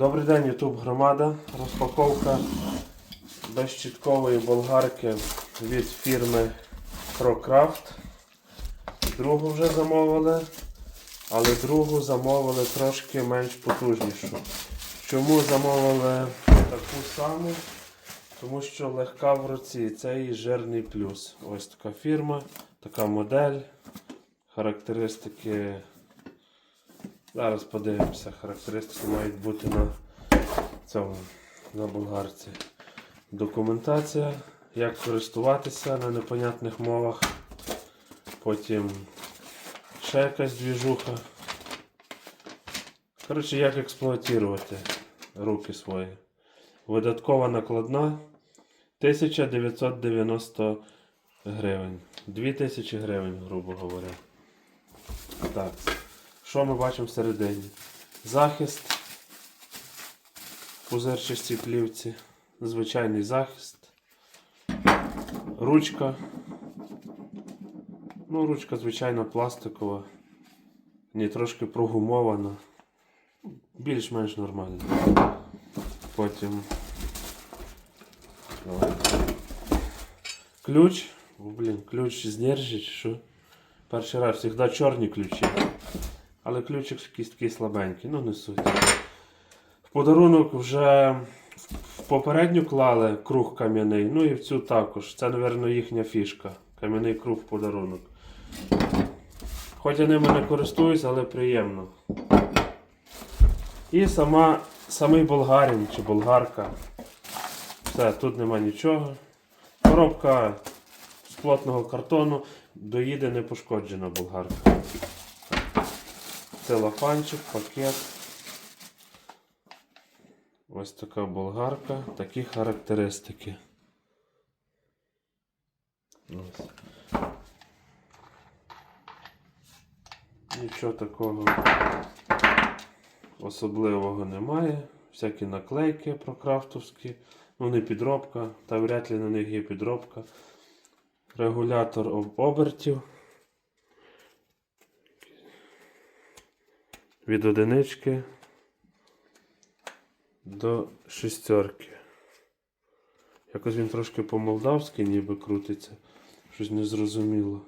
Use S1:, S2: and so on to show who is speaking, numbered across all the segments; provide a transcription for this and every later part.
S1: Добрий день, Ютуб громада. Розпаковка безщіткової болгарки від фірми ProCraft. Другу вже замовили, але другу замовили трошки менш потужнішу. Чому замовили таку саму? Тому що легка в руці, це її жирний плюс. Ось така фірма, така модель, характеристики. Зараз подивимося, характеристики мають бути на цьому, на болгарці. Документація, як користуватися на непонятних мовах. Потім ще якась двіжуха. Коротше, як експлуатувати руки свої. Видаткова накладна 1990 гривень. 2000 гривень, грубо говоря. Так. Що ми бачимо всередині? Захист пузирчастій плівці, звичайний захист, ручка. Ну, ручка, звичайно, пластикова, не трошки прогумована, більш-менш нормально. Потім ключ. О, блін, ключ з нержі, що? Перший раз завжди чорні ключі. Але ключик такий слабенький, ну не суть. В подарунок вже в попередню клали круг кам'яний, ну і в цю також. Це, мабуть, їхня фішка. Кам'яний круг в подарунок. Хоч я ними не користуюсь, але приємно. І сама, самий болгарин чи болгарка. Все, тут нема нічого. Коробка з плотного картону доїде не пошкоджена болгарка. Целофанчик, пакет. Ось така болгарка, такі характеристики. Ось. Нічого такого особливого немає. Всякі наклейки прокрафтовські, ну не підробка, та вряд ли на них є підробка. Регулятор об- обертів. Від одинички до шестерки. Якось він трошки по-молдавськи ніби крутиться. Щось незрозуміло.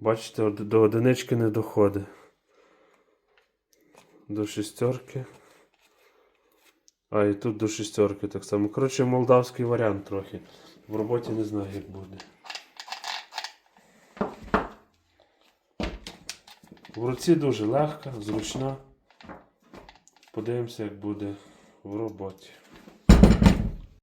S1: Бачите, до одинички не доходить. До шестерки. А, і тут до шестерки так само. Коротше, молдавський варіант трохи. В роботі не знаю, як буде. В руці дуже легка, зручна. Подивимося, як буде в роботі.